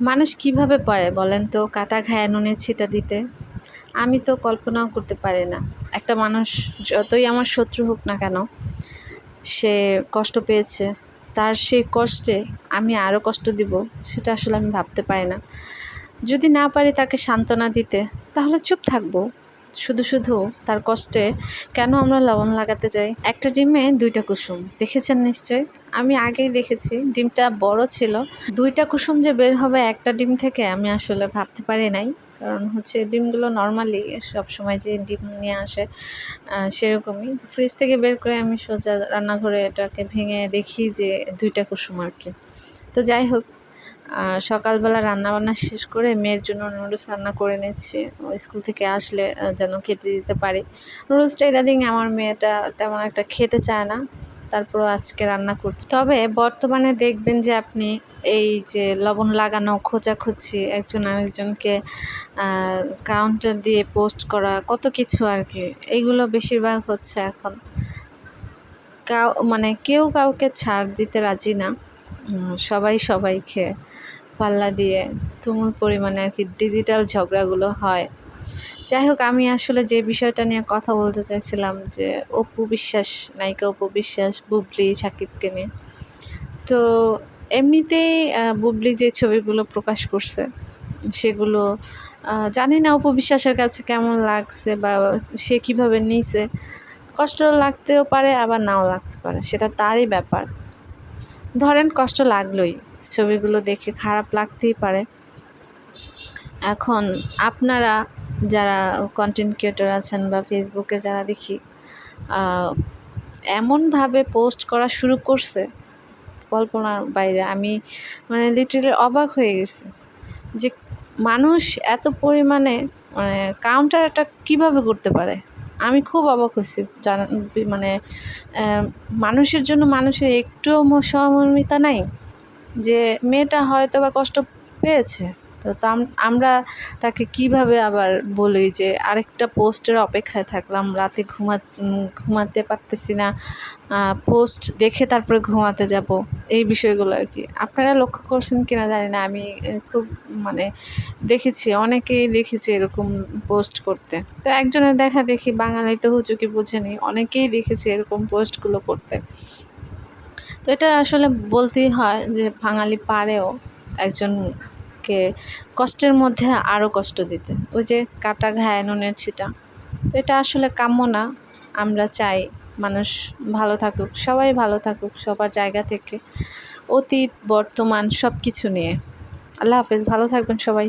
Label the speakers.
Speaker 1: মানুষ কীভাবে পারে বলেন তো? কাটা ঘায়ে নুনের ছিটা দিতে। আমি তো কল্পনাও করতে পারি না। একটা মানুষ যতই আমার শত্রু হোক না কেন, সে কষ্ট পেয়েছে। তার সেই কষ্টে আমি আরও কষ্ট দিব, সেটা আসলে আমি ভাবতে পারি না। যদি না পারি তাকে সান্ত্বনা দিতে, তাহলে চুপ থাকব। শুধু শুধু তার কষ্টে কেন আমরা লবণ লাগাতে যাই? একটা ডিমে দুইটা কুসুম, দেখেছেন নিশ্চয়ই? আমি আগেই দেখেছি, ডিমটা বড় ছিল। দুইটা কুসুম যে বের হবে একটা ডিম থেকে আমি আসলে ভাবতে পারি নাই। কারণ হচ্ছে ডিমগুলো নর্মালি সবসময় যে ডিম নিয়ে আসে সেরকমই। ফ্রিজ থেকে বের করে আমি সোজা রান্নাঘরে এটাকে ভেঙে দেখি যে দুইটা কুসুম আর কি। তো যাই হোক সকালবেলা রান্নাবান্না শেষ করে মেয়ের জন্য নুডলস রান্না করে নিচ্ছি। স্কুল থেকে আসলে যেন খেতে দিতে পারি। নুডলসটা ইদানিং আমার মেয়েটা তেমন একটা খেতে চায় না। তারপরও আজকে রান্না করছি। তবে বর্তমানে দেখবেন যে আপনি এই যে লবণ লাগানো খোঁজাখুঁজি একজন আরেকজনকে কাউন্টার দিয়ে পোস্ট করা, কত কিছু আর কি এইগুলো বেশিরভাগ হচ্ছে এখন। কাউ মানে কেউ কাউকে ছাড় দিতে রাজি না। সবাই সবাইকে পাল্লা দিয়ে তুমুল পরিমাণে আর কি ডিজিটাল ঝগড়াগুলো হয়। যাই হোক, আমি আসলে যে বিষয়টা নিয়ে কথা বলতে চাইছিলাম যে অপু বিশ্বাস, নায়িকা অপু বিশ্বাস, বুবলি, সাকিবকে নিয়ে। তো এমনিতেই বুবলি যে ছবিগুলো প্রকাশ করছে, সেগুলো জানি না অপু বিশ্বাসের কাছে কেমন লাগছে বা সে কীভাবে নিছে। কষ্ট লাগতেও পারে, আবার নাও লাগতে পারে, সেটা তারই ব্যাপার। ধরেন কষ্ট লাগলোই, ছবিগুলো দেখে খারাপ লাগতেই পারে। এখন আপনারা যারা কন্টেন্ট ক্রিয়েটার আছেন বা ফেসবুকে যারা দেখি এমনভাবে পোস্ট করা শুরু করছে, কল্পনার বাইরে, আমি মানে লিটারেলি অবাক হয়ে গেছি যে মানুষ এত পরিমাণে মানে কাউন্টার একটা কীভাবে করতে পারে? আমি খুব অবাক হচ্ছি মানে মানুষের জন্য মানুষের একটুও সহমর্মিতা নাই যে মেয়েটা হয়তো বা কষ্ট পেয়েছে। তো আমরা তাকে কীভাবে আবার বলি যে আরেকটা পোস্টের অপেক্ষায় থাকলাম, রাতে ঘুমা ঘুমাতে পারতেছি না পোস্ট দেখে তারপরে ঘুমাতে যাব, এই বিষয়গুলো আর কি। আপনারা লক্ষ্য করছেন কিনা জানি না, আমি খুব মানে দেখেছি, অনেকেই দেখেছি এরকম পোস্ট করতে। তো একজনের দেখা দেখি বাঙালি তো হুচুকি বুঝেনি, অনেকেই দেখেছি এরকম পোস্টগুলো করতে। তো এটা আসলে বলতেই হয় যে বাঙালি পারেও একজনকে কষ্টের মধ্যে আরও কষ্ট দিতে। ওই যে কাটা ঘায় নুনের ছিটা। তো এটা আসলে কাম্য না। আমরা চাই মানুষ ভালো থাকুক, সবাই ভালো থাকুক, সবার জায়গা থেকে, অতীত, বর্তমান সব কিছু নিয়ে। আল্লাহ হাফেজ, ভালো থাকবেন সবাই।